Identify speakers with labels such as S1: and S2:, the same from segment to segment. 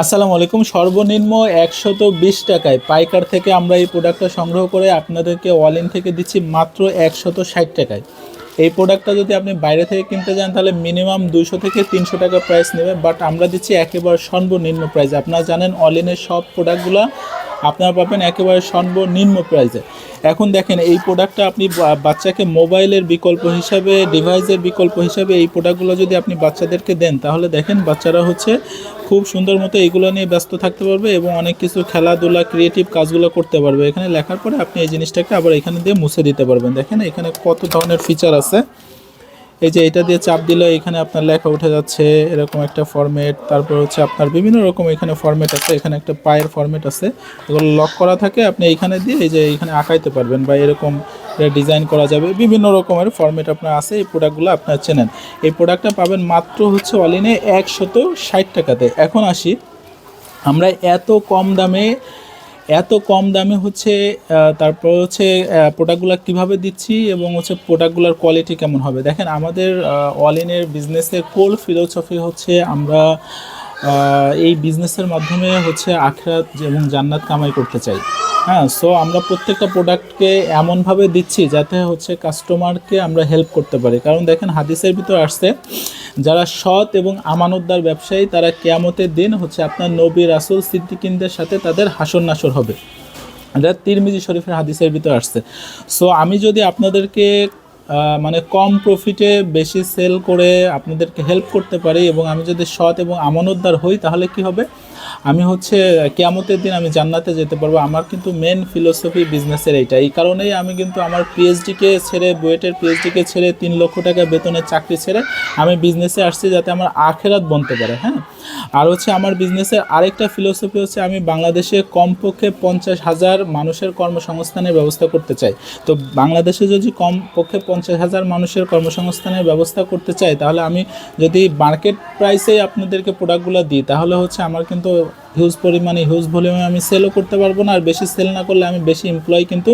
S1: আসসালামু আলাইকুম। সর্বনিম্ন একশত বিশ টাকায় পাইকার থেকে আমরা এই প্রোডাক্টটা সংগ্রহ করে আপনাদেরকে অনলাইন থেকে দিচ্ছি মাত্র একশত ষাট টাকায়। এই প্রোডাক্টটা যদি আপনি বাইরে থেকে কিনতে যান, তাহলে মিনিমাম দুশো থেকে তিনশো টাকা প্রাইস নেবে বাট আমরা দিচ্ছি একেবারে সর্বনিম্ন প্রাইস আপনারা জানেন অনলাইনের সব প্রোডাক্টগুলো আপনারা পাবেন একেবারে সর্বনিম্ন প্রাইসে এখন দেখেন, এই প্রোডাক্টটা আপনি বাচ্চাকে মোবাইলের বিকল্প হিসাবে ডিভাইসের বিকল্প হিসাবে এই প্রোডাক্টগুলো যদি আপনি বাচ্চাদেরকে দেন, তাহলে দেখেন বাচ্চারা হচ্ছে খুব সুন্দর মতো এইগুলো নিয়ে ব্যস্ত থাকতে পারবে এবং অনেক কিছু খেলাধুলা ক্রিয়েটিভ কাজগুলো করতে পারবে। এখানে লেখার পরে আপনি এই জিনিসটাকে আবার এখানে দিয়ে মুছে দিতে পারবেন। দেখেন এখানে কত ধরনের ফিচার আছে। এই যে এটা দিয়ে চাপ দিলে এখানে আপনার লেখা উঠে যাচ্ছে, এরকম একটা ফরম্যাট তারপর হচ্ছে আপনার বিভিন্ন রকম এখানে ফরম্যাট আছে, এখানে একটা পায়ের ফরম্যাট আছে। এগুলো লক করা থাকে, আপনি এইখানে দিয়ে এই যে এখানে আঁকাইতে পারবেন বা এরকম ডিজাইন করা যাবে। বিভিন্ন রকমের ফরম্যাট আপনার আছে, এই প্রোডাক্টগুলো আপনার চেনেন। এই প্রোডাক্টটা পাবেন মাত্র হচ্ছে অলিনে একশত ষাট টাকাতে। এখন আসি, আমরা এত কম দামে, এত কম দামে হচ্ছে তারপর হচ্ছে প্রোডাক্টগুলো কীভাবে দিচ্ছি এবং হচ্ছে প্রোডাক্টগুলোর কোয়ালিটি কেমন হবে? দেখেন, আমাদের অলিনের বিজনেসের কোল ফিলোসফি হচ্ছে আমরা এই বিজনেসের মাধ্যমে হচ্ছে আখরাত এবং জান্নাত কামাই করতে চাই। হ্যাঁ সো আমরা প্রত্যেকটা প্রোডাক্টকে এমনভাবে দিচ্ছি যাতে হচ্ছে কাস্টমারকে আমরা হেল্প করতে পারি। কারণ দেখেন, হাদিসের ভিতর আসছে, যারা সৎ এবং আমানতদার ব্যবসায়ী, তারা কেয়ামতের দিন হচ্ছে আপনার নবী রাসুল সিদ্দিকিনদের সাথে তাদের হাসর নাসর হবে। এটা তিরমিজি শরীফের হাদিসের ভিতর আসছে। সো আমি যদি আপনাদেরকে মানে কম প্রফিটে বেশি সেল করে আপনাদেরকে হেল্প করতে পারি এবং আমি যদি সৎ এবং আমানতদার হই, তাহলে কি হবে? আমি হচ্ছে, কেয়ামতের দিন আমি জান্নাতে যেতে পারব। আমার কিন্তু মেন ফিলোসফি বিজনেসের এইটা এই কারণেই আমি কিন্তু আমার পিএইচডিকে ছেড়ে, বুয়েটের পিএইচডিকে ছেড়ে তিন লক্ষ টাকা বেতনের চাকরি ছেড়ে আমি বিজনেসে আসছি যাতে আমার আখেরাত বনতে পারে হ্যাঁ? আর হচ্ছে আমার বিজনেসের আরেকটা ফিলোসফি হচ্ছে আমি বাংলাদেশে কমপক্ষে পঞ্চাশ হাজার মানুষের কর্মসংস্থানের ব্যবস্থা করতে চাই। তো বাংলাদেশে যদি কমপক্ষে পঞ্চাশ হাজার মানুষের কর্মসংস্থানের ব্যবস্থা করতে চাই, তাহলে আমি যদি মার্কেট প্রাইসেই আপনাদেরকে প্রোডাক্টগুলো দিই, তাহলে হচ্ছে আমার কিন্তু হিউজ পরিমাণে হিউজ ভলিউমে আমি সেলও করতে পারব না, আর বেশি সেল না করলে আমি বেশি এমপ্লয় কিন্তু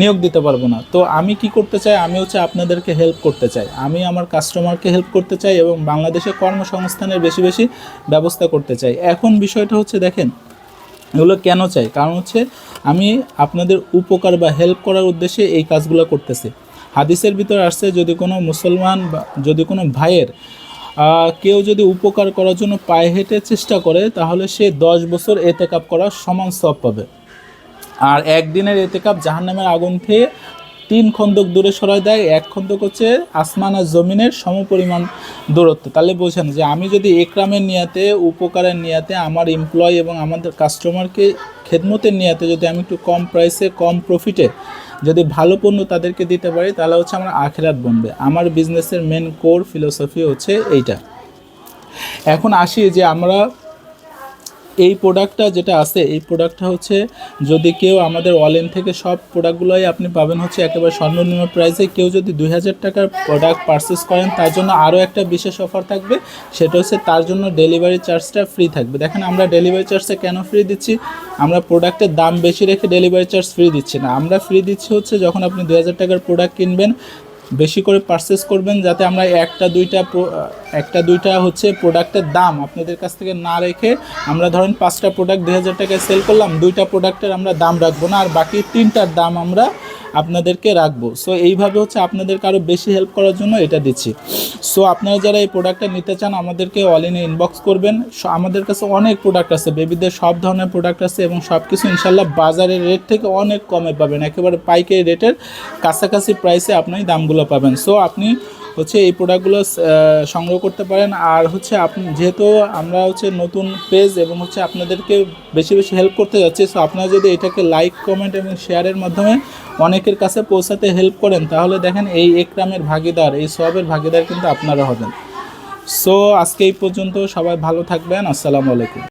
S1: নিয়োগ দিতে পারব না। তো আমি কি করতে চাই? আমি হচ্ছে আপনাদেরকে হেল্প করতে চাই। আমি আমার কাস্টমারকে হেল্প করতে চাই এবং বাংলাদেশে কর্মসংস্থানের বেশি বেশি ব্যবস্থা করতে চাই। এখন বিষয়টা হচ্ছে, দেখেন, এগুলো কেন চাই? কারণ হচ্ছে, আমি আপনাদের উপকার বা হেল্প করার উদ্দেশ্যে এই কাজগুলো করতেছি। হাদিসের ভিতরে আসছে, যদি কোনো মুসলমান বা যদি কোনো ভাইয়ের কেউ যদি উপকার করার জন্য পায়ে হেঁটে চেষ্টা করে, তাহলে সে দশ বছর এতেকাপ করার সমান সব পাবে। আর একদিনের এতে এতেকাপ জাহান্নামের আগুন থেকে তিন খন্দক দূরে সরাই দেয়, এক খন্দক হচ্ছে আসমান আর জমিনের সমপরিমাণ দূরত্ব। তাহলে বোঝেন যে আমি যদি একরামের নিয়াতে, উপকারের নিয়াতে, আমার এমপ্লয় এবং আমাদের কাস্টমারকে খেদমতের নিয়াতে যদি আমি একটু কম প্রাইসে কম প্রফিটে যদি ভালো পণ্য তাদেরকে দিতে পারি, তাহলে হচ্ছে আমার আখেরাত বনবে আমার বিজনেসের মেন কোর ফিলোসফি হচ্ছে এইটা। এখন আসি যে আমরা এই প্রোডাক্টটা যেটা আছে, এই প্রোডাক্টটা হচ্ছে যদি কেউ আমাদের অনলাইন থেকে সব প্রোডাক্টগুলোই আপনি পাবেন হচ্ছে একেবারে সর্বনিম্ন প্রাইসে কেউ যদি দুই হাজার টাকার প্রোডাক্ট পারচেস করেন, তার জন্য আরও একটা বিশেষ অফার থাকবে। সেটা হচ্ছে তার জন্য ডেলিভারি চার্জটা ফ্রি থাকবে। দেখেন আমরা ডেলিভারি চার্জটা কেন ফ্রি দিচ্ছি? আমরা প্রোডাক্টের দাম বেশি রেখে ডেলিভারি চার্জ ফ্রি দিচ্ছি না। আমরা ফ্রি দিচ্ছি হচ্ছে যখন আপনি দুই হাজার টাকার প্রোডাক্ট কিনবেন বেশি করে পারচেস করবেন যাতে আমরা একটা, দুইটা একটা, দুইটা হচ্ছে প্রোডাক্টের দাম আপনাদের কাছ থেকে না রেখে আমরা ধরেন পাঁচটা প্রোডাক্ট দুই হাজার টাকায় সেল করলাম, দুইটা প্রোডাক্টের আমরা দাম রাখব না, আর বাকি তিনটার দাম আমরা আপনাদেরকে রাখব। সো এইভাবে হচ্ছে আপনাদেরকে আরও বেশি হেল্প করার জন্য এটা দিচ্ছি। সো আপনারা যারা এই প্রোডাক্টটা নিতে চান, আমাদেরকে অনলাইনে ইনবক্স করবেন। আমাদের কাছে অনেক প্রোডাক্ট আছে। বেবিদের সব ধরনের প্রোডাক্ট আছে এবং সব কিছু ইনশাল্লাহ বাজারের রেট থেকে অনেক কমে পাবেন। একেবারে পাইকারি রেটের কাছাকাছি প্রাইসে আপনি দামগুলো পাবেন। সো আপনি হচ্ছে এই প্রোডাক্টগুলো সংগ্রহ করতে পারেন। আর হচ্ছে আপনি, যেহেতু আমরা হচ্ছে নতুন পেজ এবং হচ্ছে আপনাদেরকে বেশি বেশি হেল্প করতে যাচ্ছি সো আপনারা যদি এটাকে লাইক কমেন্ট এবং শেয়ারের মাধ্যমে অনেকের কাছে পৌঁছাতে হেল্প করেন, তাহলে দেখেন এই একরামের ভাগিদার, এই সবের ভাগিদার কিন্তু আপনারা হবেন। সো আজকে এই পর্যন্ত সবাই ভালো থাকবেন। আসসালামু আলাইকুম।